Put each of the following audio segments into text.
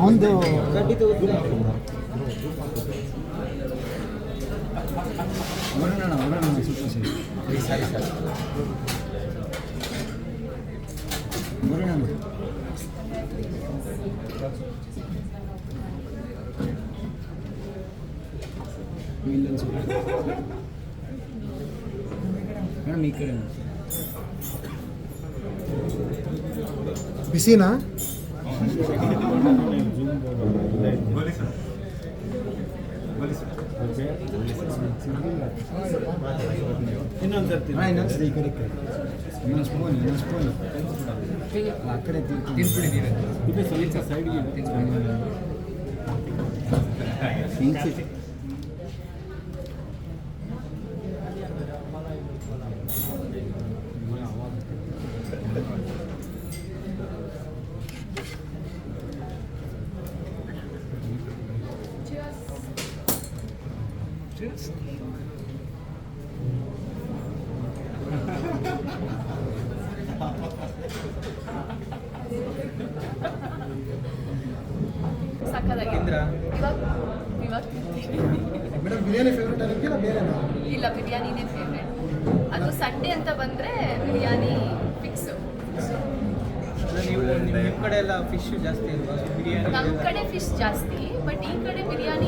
ಒಂದು ಹೊರಡೋಣ ಹೊರಡೋಣ ಸ್ವಲ್ಪ ಸರಿ ಸರಿ ಸರ್ ಹೊರಡೋಣ ಸ್ವಲ್ಪ ಮೇಡಮ್ ಈ ಕಡೆ ಬಿಸಿನಾ ಹಾ, ಇನ್ನೊಂದು ಸರಿ ಈ ಕಡೆ. ಇನ್ನೊಂದು ಸ್ಪೂನ್ ಇನ್ನೊಂದು ಸ್ಪೂನ್ ಆ ಕಡೆ ತಿನ್ಸಿ. ತಿಂದ್ರಾ? ಇವಾಗ ಇವಾಗ. ಮೇಡಮ್ ಬಿರಿಯಾನಿ ಫೇವ್ರೇಟ್ ಬೇರೆ ಇಲ್ಲ ಬಿರಿಯಾನಿನೇ ಫೇವ್ರೇಟ್ ಅದು ಸಂಡೇ ಅಂತ ಬಂದರೆ ಬಿರಿಯಾನಿ ಫಿಕ್ಸ್ ಅಂದ್ರೆ ನೀವು ನಿಮ್ಮ ಕಡೆ ಎಲ್ಲ ಫಿಶ್ ಜಾಸ್ತಿ ಅಲ್ವಾ ಬಿರಿಯಾನಿ ನಮ್ಮ ಕಡೆ ಫಿಶ್ ಜಾಸ್ತಿ ಬಟ್ ಈ ಕಡೆ ಬಿರಿಯಾನಿ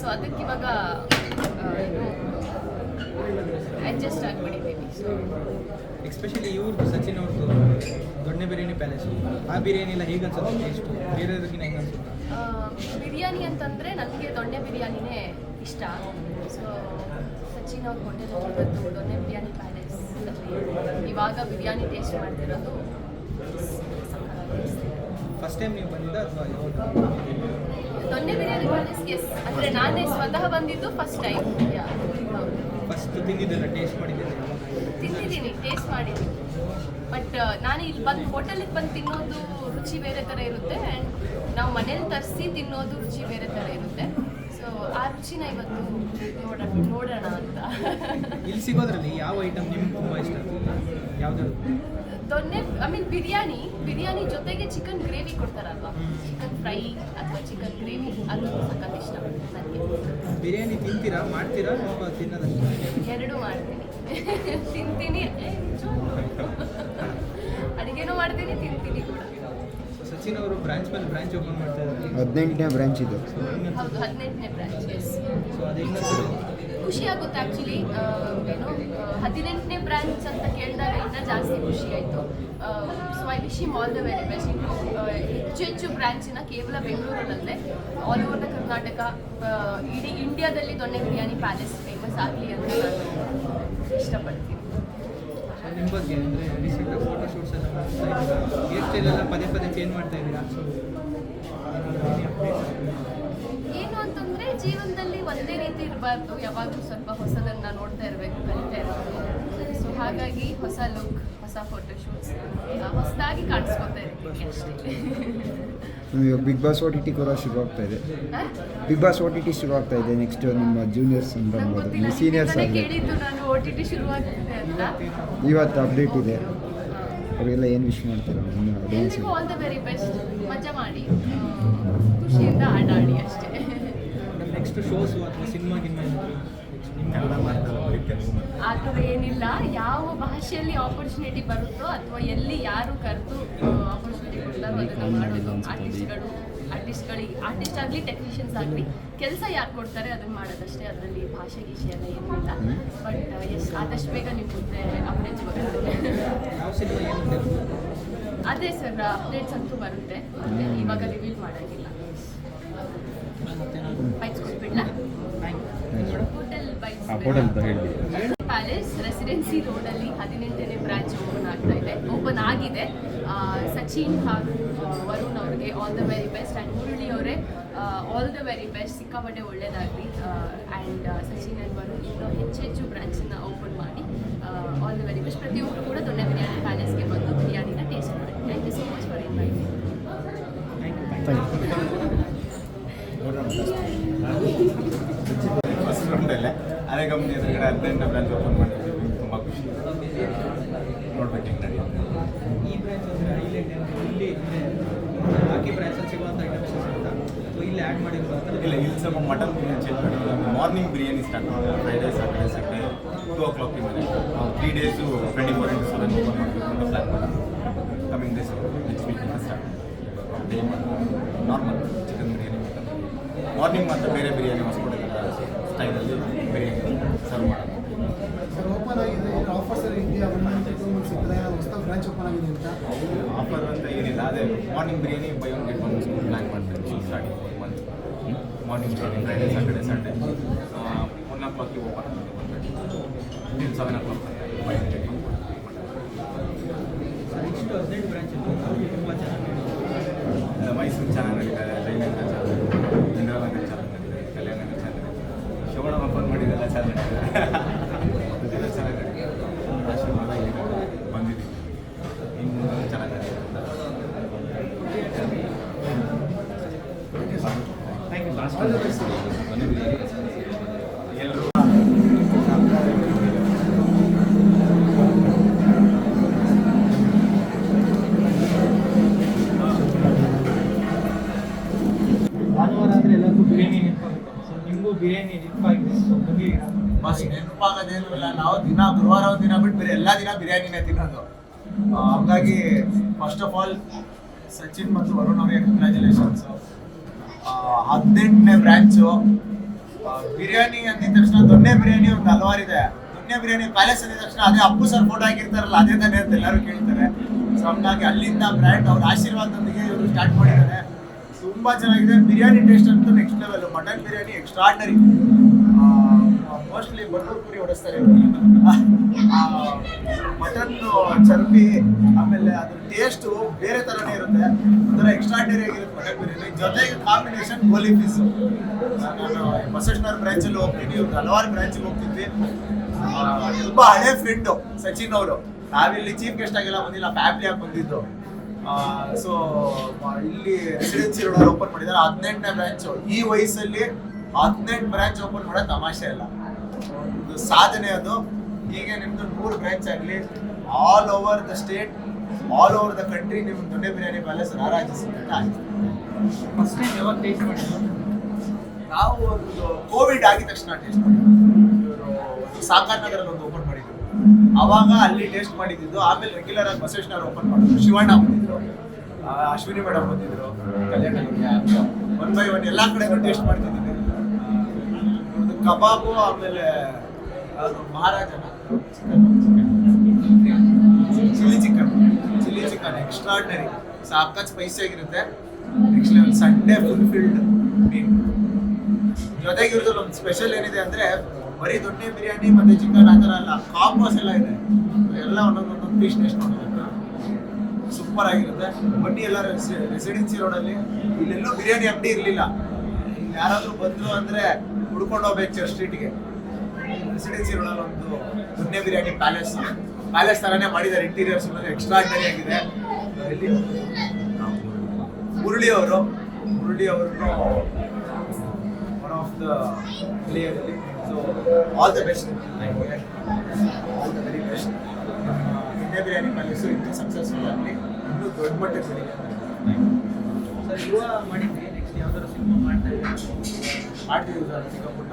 ಸೊ ಅದಕ್ಕೆ ಇವಾಗ ಅಡ್ಜಸ್ಟ್ ಆಗಿಬಿಟ್ಟಿದ್ದೀವಿ. ಸೊ ಎಸ್ಪೆಷಲಿ ಇವ್ರದ್ದು ಸಚಿನ್ ಅವ್ರದ್ದು ದೊಣ್ಣೆ ಬಿರಿಯಾನಿ ಪ್ಯಾಲೇಸ್ ಆ ಬಿರಿಯಾನಿ ಎಲ್ಲ ಹೇಗೆ ಅನ್ಸುತ್ತೆ? ಟೇಸ್ಟು ಬೇರೆಯವ್ರಿಗಿನ ಹೆಂಗೆ ಅನ್ಸುತ್ತೆ? ಬಿರಿಯಾನಿ ಅಂತಂದರೆ ನನಗೆ ದೊಣ್ಣೆ ಬಿರಿಯಾನಿನೇ ಇಷ್ಟ. ಸೊ ಸಚಿನ್ ಅವ್ರು ಕೊಟ್ಟಿರೋದು ದೊಣ್ಣೆ ಬಿರಿಯಾನಿ ಪ್ಯಾಲೇಸ್ ಇವಾಗ ಬಿರಿಯಾನಿ ಟೇಸ್ಟ್ ಮಾಡ್ತಿರೋದು. ಫಸ್ಟ್ ಟೈಮ್ ನೀವು ಬಂದಿದ್ದ ಅಥವಾ ದೊಣ್ಣೆ ಬಿರಿಯಾನಿ ಎಸ್ ಅಂದರೆ ನಾನೇ ಸ್ವತಃ ಬಂದಿದ್ದು ಫಸ್ಟ್ ಟೈಮ್ ಫಸ್ಟ್ ತಿಂದಿದ್ದೆಲ್ಲ ಟೇಸ್ಟ್ ಮಾಡಿದ್ದೀನಿ ತಿಂದಿದ್ದೀನಿ ಟೇಸ್ಟ್ ಮಾಡಿದ್ದೀನಿ. ಬಟ್ ನಾನು ಇಲ್ಲಿ ಬಂದು ಹೋಟೆಲಿಗೆ ಬಂದು ತಿನ್ನೋದು ರುಚಿ ಬೇರೆ ಥರ ಇರುತ್ತೆ. ಆ್ಯಂಡ್ ನಾವು ಮನೇಲಿ ತರಿಸಿ ತಿನ್ನೋದು ರುಚಿ ಬೇರೆ ಥರ ಇರುತ್ತೆ. ಸೊ ಆ ರುಚಿನ ಇವತ್ತು ನೋಡೋಣ ನೋಡೋಣ ಅಂತ. ಇಲ್ಲಿ ಸಿಗೋದ್ರಲ್ಲಿ ಯಾವ ಐಟಮ್ ನಿಮ್ಗೆ ತುಂಬ ಇಷ್ಟ? ಯಾವುದು? ದೊನ್ನೆ ಐ ಮೀನ್ ಬಿರಿಯಾನಿ ಬಿರಿಯಾನಿ ಜೊತೆಗೆ ಚಿಕನ್ ಗ್ರೇವಿ ಕೊಡ್ತಾರಲ್ವಾ? ಚಿಕನ್ ಫ್ರೈ ಅಥವಾ ಚಿಕನ್ ಗ್ರೇವಿ ಅದು ಸಖತ್ ಇಷ್ಟ ನನಗೆ ಬಿರಿಯಾನಿ ತಿಂತೀರಾ ಮಾಡ್ತೀರಾ ತಿನ್ನೋದಷ್ಟೇ? ಎರಡೂ ಮಾಡ್ತೀನಿ. ತಿಂತೀನಿ ಏ, ನಿಜವಾಗ್ಲೂ. ಅಡುಗೆನೂ ಮಾಡ್ತೀನಿ ತಿಂತೀನಿ ಕೂಡ ಸಚಿನ್ ಅವರು ಬ್ರಾಂಚ್ ಮೇಲೆ ಬ್ರಾಂಚ್ ಓಪನ್ ಮಾಡ್ತಾ ಇದ್ದಾರೆ. ಹದಿನೆಂಟನೇ ಬ್ರಾಂಚ್ ಇದು. ಹೌದು ಹದಿನೆಂಟನೇ ಬ್ರಾಂಚ್ ಎಸ್ ಸೊ ಖುಷಿ ಆಗುತ್ತೆ ಆ್ಯಕ್ಚುಲಿ ಏನು ಹದಿನೆಂಟನೇ ಬ್ರಾಂಚ್ ಅಂತ ಕೇಳಿದಾಗ ಇನ್ನೂ ಜಾಸ್ತಿ ಖುಷಿ ಆಯಿತು. So I wish him all the very best ಇನ್ನು ಹೆಚ್ಚು ಹೆಚ್ಚು ಬ್ರಾಂಚಿನ ಕೇವಲ ಬೆಂಗಳೂರಲ್ಲೇ ಆಲ್ ಓವರ್ ದ ಕರ್ನಾಟಕ ಇಡೀ ಇಂಡಿಯಾದಲ್ಲಿ ದೊಣ್ಣೆ ಬಿರಿಯಾನಿ ಪ್ಯಾಲೇಸ್ ಫೇಮಸ್ ಆಗಲಿ ಅಂತ ನಾನು ಇಷ್ಟಪಡ್ತೀನಿ. ನಿಮ್ಮ ಬಗ್ಗೆ ಅಂದರೆ ರೀಸೆಂಟಾಗಿ ಫೋಟೋ ಶೂಟ್ಸ್ ಎಲ್ಲ ಮಾಡ್ತಾ ಇದ್ದೀರಾ? ಹೇರ್ ಸ್ಟೈಲ್ ಎಲ್ಲ ಪದೇ ಪದೇ ಚೇಂಜ್ ಮಾಡ್ತಾ ಇದ್ದೀರಾ? ಸೊ ಏನು ಅಂತಂದ್ರೆ ಜೀವನದಲ್ಲಿ ಒಂದೇ ರೀತಿ ಇರಬಾರ್ದು. ಯಾವಾಗಲೂ ಸ್ವಲ್ಪ ಹೊಸದನ್ನ ನೋಡ್ತಾ ಇರಬೇಕು ಕಲಿತಾ ಇರಬೇಕು. ಸೊ ಹಾಗಾಗಿ ಹೊಸ ಲುಕ್ ಹೊಸ ಫೋಟೋ ಶೂಟ್ಸ್ ಹೊಸದಾಗಿ ಕಾಣಿಸ್ಕೊತಾ ಇರ್ತೀನಿ. ಅಷ್ಟೇ. ಇವಾಗ Bigg Boss O T T ಕೂಡ ಶುರು ಆಗ್ತಾ ಇದೆ. Bigg Boss O T T ಶುರು ಆಗ್ತಾ ಇದೆ ನೆಕ್ಸ್ಟ್ ನಿಮ್ಮ ಜೂನಿಯರ್ಸ್ ಅನ್ಬೋದು ಸೀನಿಯರ್ಸ್ ಆಗಿ ಕೇಳಿದ್ದು ನಾನು ಓ ಟಿ ಟಿ ಶುರುವಾಗ್ತಿದೆ ಅಂತ. ಇವತ್ತು ಅಪ್ಡೇಟ್ ಇದೆ. ಅವರೆಲ್ಲ ಏನು ವಿಶ್ ಮಾಡ್ತಾರೆ? ನಿಮ್ಮ audience ಎಲ್ರಿಗೂ ಗೆ? ಆಲ್ ದ ವೆರಿ ಬೆಸ್ಟ್ ಮಜಾ ಮಾಡಿ. ಆ, ಖುಷಿಯಿಂದ ಆಟ ಆಡಿ ಅಷ್ಟೇ ನೆಕ್ಸ್ಟ್ ಶೋಸು ಅಥವಾ ಸಿನಿಮಾ ಆ ಥರ ಏನಿಲ್ಲ. ಯಾವ ಭಾಷೆಯಲ್ಲಿ ಆಪರ್ಚುನಿಟಿ ಬರುತ್ತೋ ಅಥವಾ ಎಲ್ಲಿ ಯಾರು ಕರೆದು ಆಪರ್ಚುನಿಟಿ ಕೊಡ್ತಾರೋ ಅದನ್ನು ಮಾಡೋದು ಆರ್ಟಿಸ್ಟ್ಗಳು ಆರ್ಟಿಸ್ಟ್ಗಳಿಗೆ ಆರ್ಟಿಸ್ಟ್ ಆಗಲಿ ಟೆಕ್ನಿಷಿಯನ್ಸ್ ಆಗಲಿ ಕೆಲಸ ಯಾರು ಕೊಡ್ತಾರೆ ಅದನ್ನು ಮಾಡೋದಷ್ಟೇ ಅದರಲ್ಲಿ ಭಾಷೆ ಗೀಷೆ ಎಲ್ಲ ಏನಿಲ್ಲ ಬಟ್ ಎಷ್ಟು ಆದಷ್ಟು ಬೇಗ ನಿಮ್ಮ ಮುಂದೆ ಅಪ್ಡೇಟ್ಸ್ ಬರುತ್ತೆ ಅದೇ ಸರ್ ಅಪ್ಡೇಟ್ಸ್ ಅಂತೂ ಬರುತ್ತೆ. ಇವಾಗ ರಿವೀಲ್ ಮಾಡೋಂಗಿಲ್ಲ ಬೈಕ್ಸ್ ಕೊಟ್ಬಿಡ್ಲಾ? ಹೋಟೆಲ್ ಬೈಕ್ಸ್ ಪ್ಯಾಲೇಸ್ ರೆಸಿಡೆನ್ಸಿ ರೋಡಲ್ಲಿ ಹದಿನೆಂಟನೇ ಬ್ರಾಂಚ್ ಓಪನ್ ಆಗ್ತಾ ಇದೆ. ಓಪನ್ ಆಗಿದೆ. ಸಚಿನ್ ಹಾಗೂ ವರುಣ್ ಅವರಿಗೆ all the very best and Murali ಅವರೇ ಆಲ್ ದ ವೆರಿ ಬೆಸ್ಟ್ ಸಿಕ್ಕಾಪಟ್ಟೆ ಒಳ್ಳೆಯದಾಗಲಿ ಆ್ಯಂಡ್ ಸಚಿನ್ ಆ್ಯಂಡ್ ವರುಣ್ ಇನ್ನೂ ಹೆಚ್ಚು ಹೆಚ್ಚು ಬ್ರಾಂಚನ್ನು ಓಪನ್ ಮಾಡಿ ಆಲ್ ದ ವೆರಿ ಬೆಸ್ಟ್ ಪ್ರತಿಯೊಬ್ಬರು ಕೂಡ ದೊಡ್ಡ ಬಿರಿಯಾನಿ ಪ್ಯಾಲೇಸ್ಗೆ ಬಂದು ಬಿರಿಯಾನಿನ ಟೇಸ್ಟ್ ಮಾಡಿ thank you so much for inviting ಅದೇ ಕಂಪ್ನಿ ಎದುರುಗಡೆ ಹದಿನೆಂಟು ಬ್ರಾಂಚ್ ಓಪನ್ ನೋಡ್ಬೇಕು ಈ ಬ್ರಾಂಚ್ ಅಂದರೆ ಹೈಲೈಟ್ ಇಲ್ಲಿ ಅಂದರೆ ಬಾಕಿ ಬ್ರಾಂಚಲ್ಲಿ ಸಿಗುವಂಥ ಐಟಮ್ಸ್ ಇಲ್ಲಿ ಆ್ಯಡ್ ಮಾಡಿರೋ ಆ ಥರ ಇಲ್ಲ ಇಲ್ಲಿ ಸ್ವಲ್ಪ ಮಟನ್ ಬಿರಿಯಾನಿ ಚೇಂಜ್ ಮಾಡಿ ಮಾರ್ನಿಂಗ್ ಬಿರಿಯಾನಿ ಸ್ಟಾರ್ಟ್ ಮಾಡ್ತೀವಿ ಫ್ರೈಡೇ ಸಾಟರ್ಡೇ ಸಂಡೇ ಟೂ ಓ ಕ್ಲಾಕಿಂದ ನಾವು three days twenty four into seven open ಮಾಡಬೇಕು ಅಂತ ಪ್ಲ್ಯಾನ್ ಮಾಡಿ coming days next ವೀಕಿಂದ start day normal chicken biryani morning ಮಾತ್ರ. ಬೇರೆ ಬಿರಿಯಾನಿ ಹೊಸ್ಕೊಡೋದಿಲ್ಲ. ಸ್ಟೈಲಲ್ಲಿ ಬಿರಿಯಾನಿ ಸರ್ವ್ ಮಾಡೋದು ಸರ್ ಓಪನ್ ಆಗಿದೆ ಆಫರ್ಸ್ ಎಲ್ಲ ಇದೆಯಾ ಒನ್ ಮಂತ್ ಟೂ ಮಂತ್ಸ್ ಇದ್ರೆ ಹೊಸದಾಗಿ ಬ್ರಾಂಚ್ ಓಪನ್ ಆಗಿದೆ ಅಂತ ಆಫರ್ ಅಂತ ಏನಿಲ್ಲ ಅದೇ morning biryani buy one get one plan ಮಾಡ್ತೀವಿ starting one month morning biryani Friday Saturday Sunday one ಓ ಕ್ಲಾಕಿಗೆ ಓಪನ್ ಆಗುತ್ತೆ till seven o'clock buy one get one sir ಇಷ್ಟು ಹದಿನೆಂಟು ಬ್ರಾಂಚ್ ತುಂಬ ಚೆನ್ನಾಗಿ ಇಲ್ಲ, ಮೈಸೂರು ಚೆನ್ನಾಗಿ ಎಲ್ಲರೂ ಬಿರಿಯಾನಿ ಬಸ್ ನೆನಪಾಗೋದೇನು ಇಲ್ಲ ನಾವು ದಿನ ಗುರುವಾರ ದಿನ ಬಿಟ್ಟು ಬೇರೆ ಎಲ್ಲ ದಿನ ಬಿರಿಯಾನಿನೇ ತಿನ್ನೋದು ಹಾಗಾಗಿ ಹಂಗಾಗಿ ಫಸ್ಟ್ ಆಫ್ ಆಲ್ ಸಚಿನ್ ಮತ್ತು ವರುಣ್ ಅವರಿಗೆ ಕಂಗ್ರ್ಯಾಚುಲೇಷನ್ಸ್ ಹದಿನೆಂಟನೇ ಬ್ರ್ಯಾಂಚು ಬಿರಿಯಾನಿ ಅಂದಿದ ತಕ್ಷಣ ದೊಣ್ಣೆ ಬಿರಿಯಾನಿ ಒಂದು ಹಲವಾರಿದೆ ದೊಣ್ಣೆ ಬಿರಿಯಾನಿ ಪ್ಯಾಲೇಸ್ ಅಂದಿದ ತಕ್ಷಣ ಅದೇ ಅಪ್ಪು ಸರ್ ಫೋಟೋ ಹಾಕಿರ್ತಾರಲ್ಲ, ಅದೇ ತಾನೇ ಅಂತ ಎಲ್ಲರೂ ಕೇಳ್ತಾರೆ. ಸೊ ಹಂಗಾಗಿ ಅಲ್ಲಿಂದ ಬ್ರ್ಯಾಂಡ್ ಅವ್ರ ಆಶೀರ್ವಾದದೊಂದಿಗೆ ಇವರು ಸ್ಟಾರ್ಟ್ ಮಾಡಿದ್ದಾರೆ. ತುಂಬ ಚೆನ್ನಾಗಿದೆ. ಬಿರಿಯಾನಿ ಟೇಸ್ಟ್ ಅಂತೂ next level mutton biryani extraordinary mostly Bannur Puri ಹೊಡೆಸ್ತಾರೆ ಮಟನ್ ಚರ್ಬಿ, ಆಮೇಲೆ ಅದ್ರ ಟೇಸ್ಟ್ ಬೇರೆ ತರನೇ ಇರುತ್ತೆ. ಒಂಥರ ಎಕ್ಸ್ಟ್ರಾಡಿನರಿ ಆಗಿರುತ್ತೆ ಮಟನ್ ಬಿರಿಯಾನಿ ಜೊತೆಗೆ ಕಾಂಬಿನೇಷನ್ ಗೋಲಿ ಪೀಸು ನಾನು ಬ್ರಾಂಚ್ ಅಲ್ಲಿ ಹೋಗ್ತೀನಿ ಹಲವಾರು ಬ್ರಾಂಚಿಗೆ ಹೋಗ್ತಿದ್ವಿ. ತುಂಬಾ ಹಳೆ ಫ್ರೆಂಡು ಸಚಿನ್ ಅವರು. ನಾವಿಲ್ಲಿ ಚೀಫ್ ಗೆಸ್ಟ್ ಆಗಿಲ್ಲ, ಬಂದಿಲ್ಲ ಫ್ಯಾಮಿಲಿ ಆಗಿ ಬಂದಿದ್ದು. ಸೊ ಇಲ್ಲಿ ರೆಸಿಡೆನ್ಸಿ ರೋಡ್ ಓಪನ್ ಮಾಡಿದ್ದಾರೆ. ಹದಿನೆಂಟನೇ ಬ್ರಾಂಚ್ ಈ ವಯಸ್ಸಲ್ಲಿ ಹದಿನೆಂಟು ಬ್ರಾಂಚ್ ಓಪನ್ ಮಾಡೋ ತಮಾಷೆ ಇಲ್ಲ ಒಂದು ಸಾಧನೆ ಅದು. ಹೀಗೆ ನಿಮ್ದು ನೂರು ಬ್ರಾಂಚ್ ಆಗಲಿ all over the state all over the country ನಿಮ್ಮ ದೊಡ್ಡ ಬಿರಿಯಾನಿ ಪ್ಯಾಲೇಸ್ ರಾರಾಜಿಸಿ ಅಂತ ಫಸ್ಟ್ ಟೈಮ್ ಯಾವಾಗ ಟೇಸ್ಟ್ ಮಾಡಿದ್ರು ನಾವು ಒಂದು ಕೋವಿಡ್ ಆಗಿದ ತಕ್ಷಣ ಟೇಸ್ಟ್ ಮಾಡಿದ್ವಿ ಸಾಕಾರ್ ನಗರಲ್ಲಿ ಒಂದು ಓಪನ್ ಮಾಡಿದ್ರು ಅವಾಗ ಅಲ್ಲಿ ಟೇಸ್ಟ್ ಮಾಡಿದ್ದು. ಆಮೇಲೆ ರೆಗ್ಯುಲರ್ ಆಗಿ ಬಸವೇಶ್ವರ ಓಪನ್ ಮಾಡಿದ್ರು. ಶಿವಣ್ಣ ಬಂದಿದ್ರು. ಅಶ್ವಿನಿ ಮೇಡಮ್ ಬಂದಿದ್ರು. ಕಲ್ಯಾಣ ಒನ್ ಬೈ ಒನ್ ಎಲ್ಲಾ ಕಡೆ ಟೇಸ್ಟ್ ಮಾಡ್ತಿದ್ದೀವಿ ಕಬಾಬು ಆಮೇಲೆ ಅದು ಮಹಾರಾಜನ chilli chicken. Chilli chicken extraordinary ಸಾಕಷ್ಟು ಸ್ಪೈಸಿ ಆಗಿರುತ್ತೆ. Next level Sunday full filled ಮೀನ್ ಜೊತೆಗೆ ಇರೋದು ಒಂದು ಸ್ಪೆಷಲ್ ಏನಿದೆ ಅಂದ್ರೆ, ಬರೀ ದೊಣ್ಣೆ ಬಿರಿಯಾನಿ ಮತ್ತೆ ಚಿಕನ್ ಆ ಥರ ಅಲ್ಲ ಕಾಂಬೋಸ್ ಎಲ್ಲ ಇದೆ. ಎಲ್ಲ ಒಂದೊಂದು ಒಂದೊಂದು ಪೀಸ್ ಟೇಸ್ಟ್ ಮಾಡೋದಕ್ಕೆ ಸೂಪರ್ ಆಗಿರುತ್ತೆ. ಬನ್ನಿ ಎಲ್ಲ ರೆಸಿಡೆನ್ಸಿ ರೋಡಲ್ಲಿ ಇಲ್ಲೆಲ್ಲೂ ಬಿರಿಯಾನಿ ಅಂಗಡಿ ಇರಲಿಲ್ಲ. ಯಾರಾದರೂ ಬಂದ್ರು ಅಂದ್ರೆ ಹುಡ್ಕೊಂಡು ಹೋಗ್ಬೇಕು ಚರ್ಚ್ ಸ್ಟ್ರೀಟ್ಗೆ. ರೆಸಿಡೆನ್ಸಿ ರೋಡಲ್ಲಿ ಒಂದು ಮುನ್ನೆ ಬಿರಿಯಾನಿ ಪ್ಯಾಲೇಸ್. ಪ್ಯಾಲೇಸ್ ಥರನೇ ಮಾಡಿದ್ದಾರೆ ಇಂಟೀರಿಯರ್ಸ್ ಎಕ್ಸ್ಟ್ರಾರ್ಡಿನರಿ ಆಗಿದೆ. ಇಲ್ಲಿ ಮುರಳಿ ಅವರು, ಮುರುಳಿ ಅವರು one of the player so all the best all the very best ಮುನ್ನೆ biryani palace ಇನ್ನೂ ಸಕ್ಸಸ್ಫುಲ್ ಆಗಲಿ ಇನ್ನೂ ದೊಡ್ಡ ಮಟ್ಟಕ್ಕೆ ಸರಿ, ಯುವ ಮಾಡಿದ್ವಿ ಯಾವ್ದಾದ್ರು ಸಿನಿಮಾ ಮಾಡ್ತಾ ಇದ್ದಾರೆ? ಸರ್ ಚಿಕ್ಕ ಪುಟ್ಟ